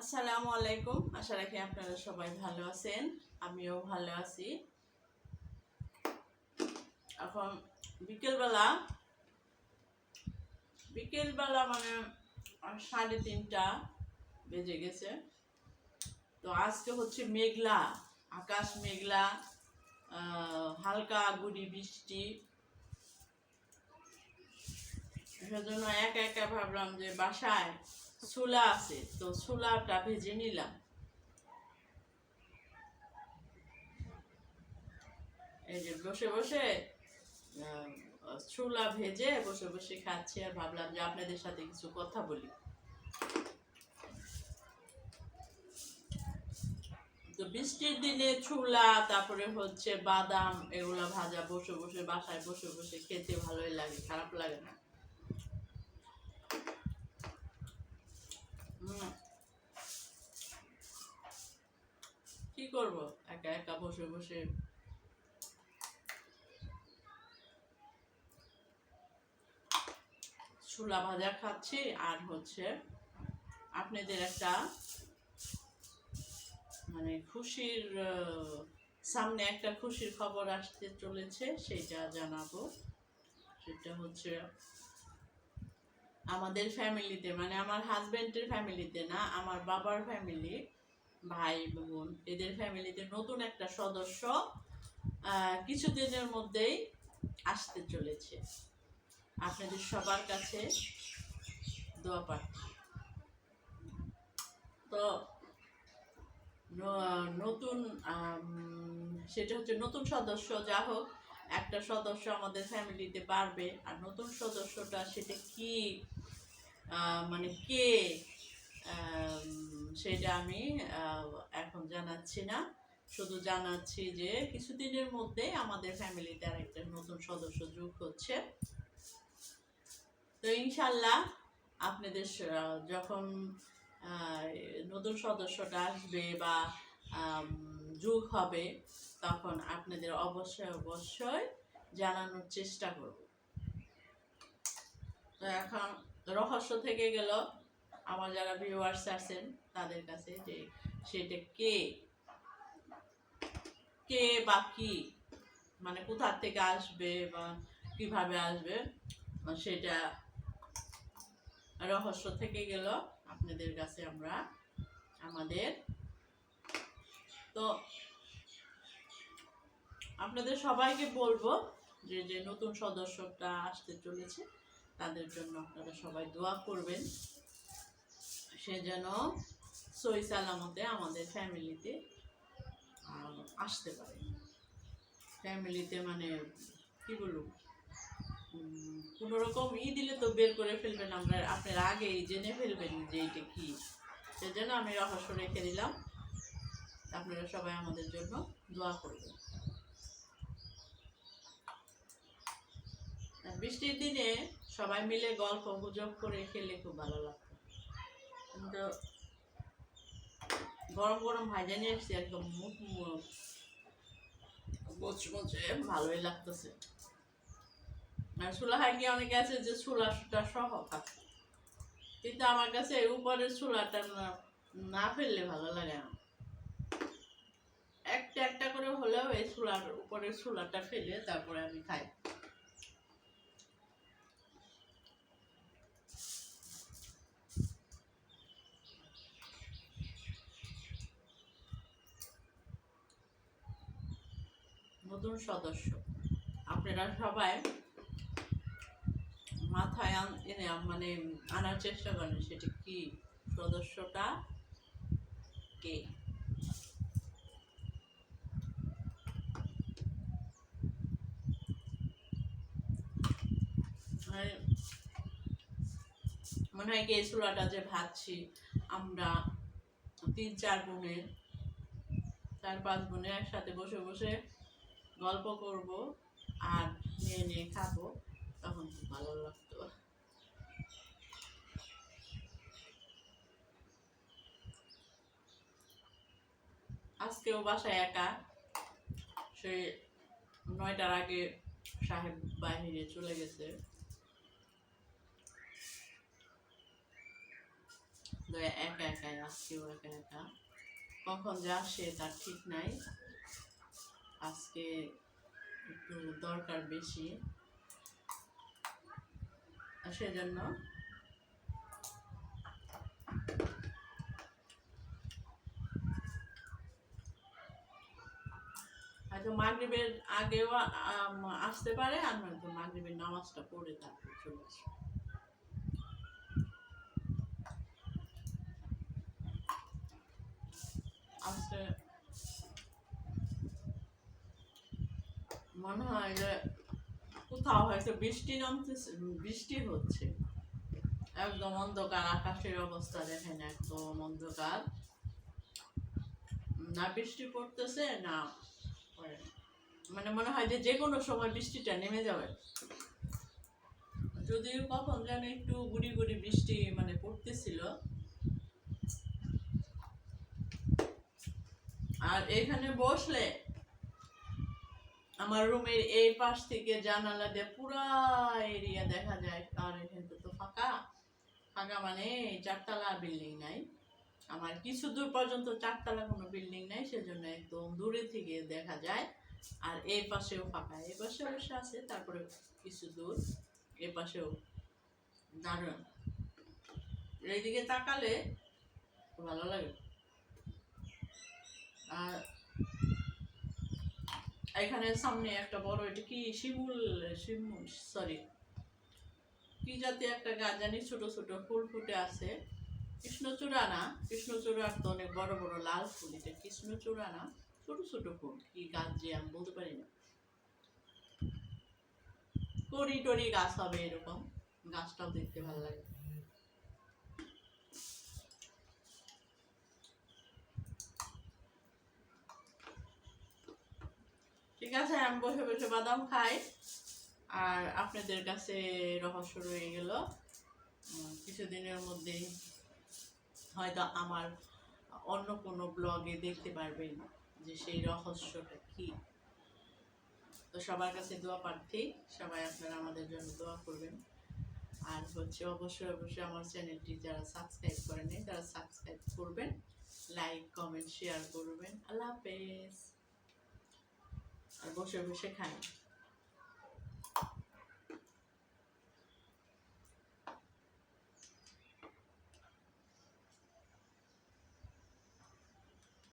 আসসালামু আলাইকুম। আশা রাখি আপনারা সবাই ভালো আছেন। আমিও ভালো আছি। এখন বিকেলবেলা বিকেলবেলা মানে সাড়ে তিনটা বেজে গেছে। তো আজকে হচ্ছে মেঘলা, আকাশ মেঘলা হালকা গুড়ি বৃষ্টি। সেজন্য একা একা ভাবলাম যে বাসায় ছোলা আছে, তো ছোলাটা ভেজে নিলাম। এই যে বসে বসে ছোলা ভেজে বসে বসে খাচ্ছি আর ভাবলাম যে আপনাদের সাথে কিছু কথা বলি। তো বৃষ্টির দিনে ছোলা তারপরে হচ্ছে বাদাম, এগুলো ভাজা বসে বসে, বাসায় বসে বসে খেতে ভালোই লাগে, খারাপ লাগে না হুম। কি করব একা একা বসে বসে। ছোলা ভাজা খাচ্ছি, আর হচ্ছে আপনাদের একটা মানে খুশির সামনে একটা খুশির খবর আসতে চলেছে, সেটা জানাব। সেটা হচ্ছে আমাদের ফ্যামিলিতে মানে আমার হাজবেন্ডের ফ্যামিলিতে না, আমার বাবার ফ্যামিলি ভাই বোন, এদের ফ্যামিলিতে নতুন একটা সদস্য কিছুদিনের মধ্যেই আসতে চলেছে। আপনাদের সবার কাছে দোয়া তো নতুন সেটা হচ্ছে নতুন সদস্য যা হোক, একটা সদস্য আমাদের ফ্যামিলিতে বাড়বে, আর নতুন সদস্যটা সেটা কি মানে কে সেটা আমি এখন জানাচ্ছি না। শুধু জানাচ্ছি যে, কিছুদিনের মধ্যে আমাদের ফ্যামিলিতে আর একটা নতুন সদস্য যোগ হচ্ছে। তো ইনশাল্লাহ আপনাদের যখন নতুন সদস্যটা আসবে বা যোগ হবে, তখন আপনাদের অবশ্যই অবশ্যই জানানোর চেষ্টা করব। তো এখন রহস্য থেকে গেল আমার যারা ভিউয়ার্স আছেন, তাদের কাছে যে সেটা কে? কে বা কি? মানে কোথা থেকে আসবে বা কীভাবে আসবে? সেটা রহস্য থেকে গেল আপনাদের কাছে আমরা, আমাদের। তো আপনাদের সবাইকে বলব যে যে নতুন সদস্যটা আসতে চলেছে, তাদের জন্য আপনারা সবাই দোয়া করবেন। সে যেন সই সালামতে আমাদের ফ্যামিলিতে আসতে পারে। ফ্যামিলিতে মানে কি বলব? কোনো রকম ই দিলে তো বের করে ফেলবেন আমরা, আপনার আগেই জেনে ফেলবেন যে এটা কি। সেজন্য আমি রহস্য রেখে দিলাম। আপনারা সবাই আমাদের জন্য দোয়া করবেন। বৃষ্টির দিনে সবাই মিলে গল্প গুজব করে খেলে খুব ভালো লাগতো। কিন্তু গরম গরম ভাজা নিয়ে এসছি একদম মুখ মুচমুচে। ভালোই লাগতেছে। আর অনেকে আছে যে চুলাটা সহ খাচ্ছে কিন্তু আমার কাছে এই উপরের চুলাটা না না ফেললে ভালো লাগে না। একটা একটা করে হলেও এই চুলার উপরের চুলাটা ফেলে তারপরে আমি খাই। নতুন সদস্য। আপনারা সবাই মাথায় এনে মানে আনার চেষ্টা করেন সেটি কি? সদস্যটা কে? মানে হয় এই চুলাটা যে ভাজছি, আমরা তিন চার বোনের চার পাঁচ বোনের একসাথে বসে বসে গল্প করব আর নিয়ে নিয়ে খাব, তখন খুব ভালো লাগতো। আজকেও বাসায় একা সে নয়টার আগে সাহেব বাহিরে চলে গেছে। একা একাই, আজকেও একা একা। কখন যে আসে তার ঠিক নাই। আজকে একটু দরকার বেশি। সেজন্য হয়তো মাগরিবের আগেও আসতে পারে, আর নয়তো মাগরিবের নামাজটা পড়ে তারপর চলে আসবে। আজকে মনে হয় যে কোথাও হয়তো বৃষ্টি নামতেছে, বৃষ্টি হচ্ছে। একদম অন্ধকার, আকাশের অবস্থা দেখেন, একদম অন্ধকার। না বৃষ্টি পড়তেছে, না মানে মনে হয় যে যে কোনো সময় বৃষ্টিটা নেমে যাবে। যদিও কখন যেন একটু গুড়ি গুড়ি বৃষ্টি মানে পড়তেছিল। আর এখানে বসলে আমার রুমের এই পাশ থেকে জানালা দিয়ে পুরা এরিয়া দেখা যায়। আর এখানে তো ফাঁকা। ফাঁকা মানে চারতলা বিল্ডিং নাই। আমার কিছু দূর পর্যন্ত চারতলা কোনো বিল্ডিং নাই, সেজন্য একদম দূরে থেকে দেখা যায়। আর এই পাশেও ফাঁকা। এই পাশে অবশ্য আছে, তারপরে কিছু দূর। এ পাশেও দারুণ। এইদিকে তাকালে ভালো লাগে। আর এখানে সামনে একটা বড় এটা কি? শিমুল শিমুল সরি কি জাতীয় একটা গাছ জানি? ছোট ছোট, ফুল ফুটে আছে। কৃষ্ণচূড়া না কৃষ্ণচূড়ার তো অনেক বড় বড় লাল ফুল। এটা কৃষ্ণচূড়া না ছোট ছোট ফুল। কি গাছ যে আমি বলতে পারি না। টরি টরি গাছ হবে এরকম। গাছটাও দেখতে ভালো লাগে। ঠিক আছে, আমি বসে বসে বাদাম খাই। আর আপনাদের কাছে রহস্য রয়ে গেল কিছুদিনের মধ্যেই হয়তো আমার অন্য কোনো ব্লগে দেখতে পারবেন যে সেই রহস্যটা কি। তো সবার কাছে দোয়া প্রার্থী, সবাই আপনারা আমাদের জন্য দোয়া করবেন। আর হচ্ছে অবশ্যই অবশ্যই আমার চ্যানেলটি যারা সাবস্ক্রাইব করেনি তারা সাবস্ক্রাইব করবেন, লাইক, কমেন্ট, শেয়ার করবেন। আল্লাহ হাফেজ। আর বসে বসে খাই